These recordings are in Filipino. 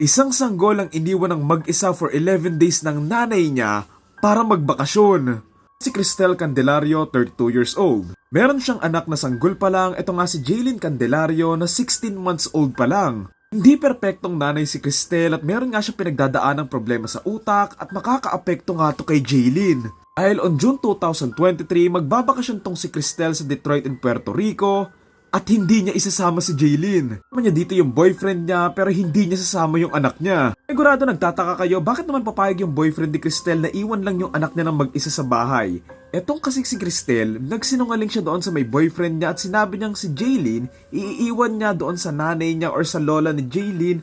Isang sanggol ang iniwan ng mag-isa for 11 days ng nanay niya para magbakasyon. Si Cristel Candelario, 32 years old. Meron siyang anak na sanggol pa lang, ito nga si Jaylin Candelario na 16 months old pa lang. Hindi perpektong nanay si Cristel at meron nga siya pinagdadaan ng problema sa utak at makakaapekto nga to kay Jaylin. Dahil on June 2023, magbabakasyon tong si Cristel sa Detroit in Puerto Rico at hindi niya isasama si Jaylin. Naman niya dito yung boyfriend niya pero hindi niya sasama yung anak niya. Sigurado nagtataka kayo bakit naman papayag yung boyfriend ni Cristel na iwan lang yung anak niya ng mag-isa sa bahay. Etong kasi si Cristel, nagsinungaling siya doon sa may boyfriend niya at sinabi niyang si Jaylin, iiwan niya doon sa nanay niya or sa lola ni Jaylin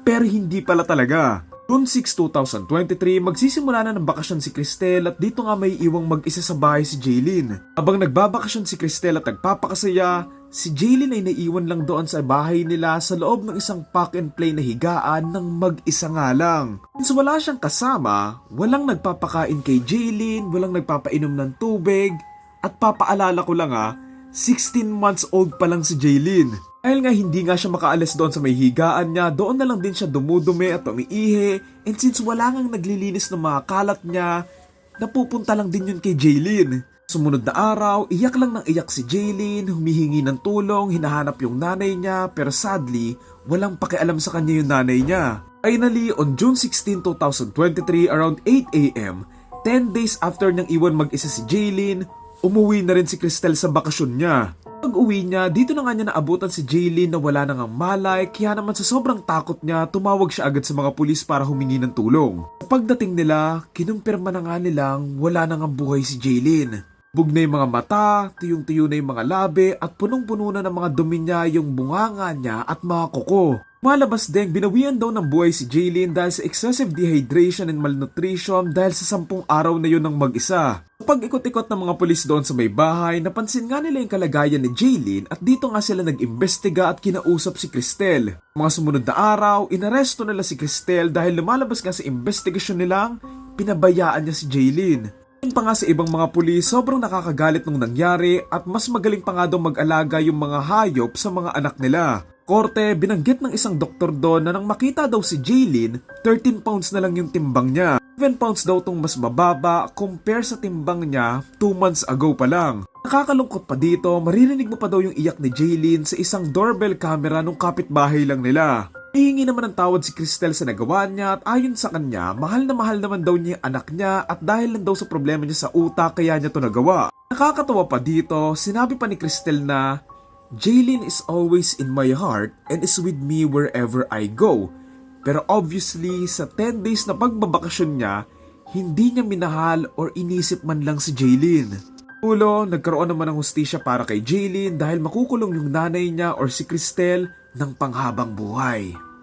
pero hindi pala talaga. June 6, 2023, magsisimula na ng bakasyon si Cristel at dito nga may iwang mag-isa sa bahay si Jaylin. Habang nagbabakasyon si Cristel at nagpapakasaya, si Jaylin ay naiwan lang doon sa bahay nila sa loob ng isang pack and play na higaan ng mag-isa nga lang. Since wala siyang kasama, walang nagpapakain kay Jaylin, walang nagpapainom ng tubig, at papaalala ko lang ha, 16 months old pa lang si Jaylin. Dahil nga hindi nga siya makaalis doon sa may higaan niya, doon na lang din siya dumudumi at umiihi. And since wala ngang naglilinis ng mga kalat niya, napupunta lang din yun kay Jaylin. Sumunod na araw, iyak lang ng iyak si Jaylin, humihingi ng tulong, hinahanap yung nanay niya, pero sadly, walang pakialam sa kanya yung nanay niya. Finally, on June 16, 2023, around 8am, 10 days after niyang iwan mag-isa si Jaylin, umuwi na rin si Cristel sa bakasyon niya. Pag uwi niya, dito na nga niya naabutan si Jaylin na wala nang malay kaya naman sa sobrang takot niya, tumawag siya agad sa mga pulis para humingi ng tulong. Pagdating nila, kinumpirma na nga nilang wala nang ang buhay si Jaylin. Bug na yung mga mata, tuyong-tuyo na yung mga labi at punong-puno na ng mga dumi niya yung bunganga niya at mga kuko. Malabas din, binawian daw ng buhay si Jaylin dahil sa excessive dehydration and malnutrition dahil sa sampung araw na yun ng mag-isa. Pag ikot-ikot ng mga pulis doon sa may bahay, napansin nga nila yung kalagayan ni Jaylin at dito nga sila nag-imbestiga at kinausap si Cristel. Mga sumunod na araw, inaresto nila si Cristel dahil lumalabas nga sa investigasyon nilang pinabayaan niya si Jaylin. Pa nga sa ibang mga pulis, sobrang nakakagalit nung nangyari at mas magaling pa nga daw mag-alaga yung mga hayop sa mga anak nila. Korte, binanggit ng isang doktor doon na nang makita daw si Jaylin, 13 pounds na lang yung timbang niya. 7 pounds daw tong mas mababa compare sa timbang niya 2 months ago pa lang. Nakakalungkot pa dito, maririnig mo pa daw yung iyak ni Jaylin sa isang doorbell camera nung kapitbahay lang nila. Hihingi naman ng tawad si Cristel sa nagawa niya at ayon sa kanya, mahal na mahal naman daw niya yung anak niya at dahil lang daw sa problema niya sa utak kaya niya to nagawa. Nakakatawa pa dito, sinabi pa ni Cristel na, Jaylin is always in my heart and is with me wherever I go. Pero obviously, sa 10 days na pagbabakasyon niya, hindi niya minahal or inisip man lang si Jaylin. Ulo, nagkaroon naman ng hustisya para kay Jaylin dahil makukulong yung nanay niya or si Cristel ng panghabang buhay.